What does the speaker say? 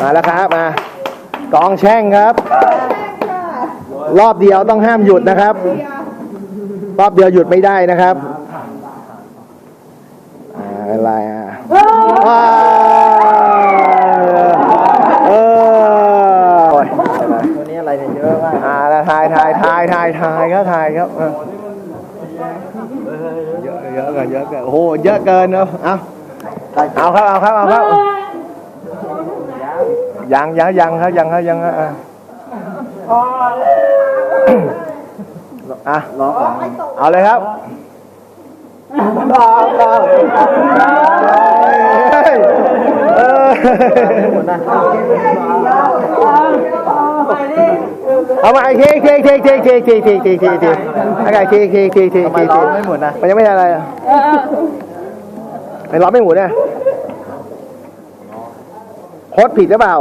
มาแล้วครับมากองแช่งครับ รอบเดียวต้องห้ามหยุดนะครับ รอบเดียวหยุดไม่ได้นะครับอ่าอะไรอะว้าวเออโอ้ยวันนี้อะไรเนี่ยเยอะมากอ่าแล้วถ่ายถ่ายถ่ายถ่ายถ่ายครับถ่ายครับเออเยอะเยอะเกินเยอะเกินโอ้โหเยอะเกินเนอะเอาเอาครับเอาครับเอาครับ ยังยังยังครับยังครับยังครับอะอะล้อก่อนเอาเลยครับเออหมดนะเอามาไอ้เคเคเคเคเคเคเคเคเคเคอะไรเคเคเคเคทำเคไมเคล้อไม่หมดนะมันยังไม่ได้อะไรอะไม่ร้องไม่หมุนเนี่ย โค้ดผิดหรือเปล่า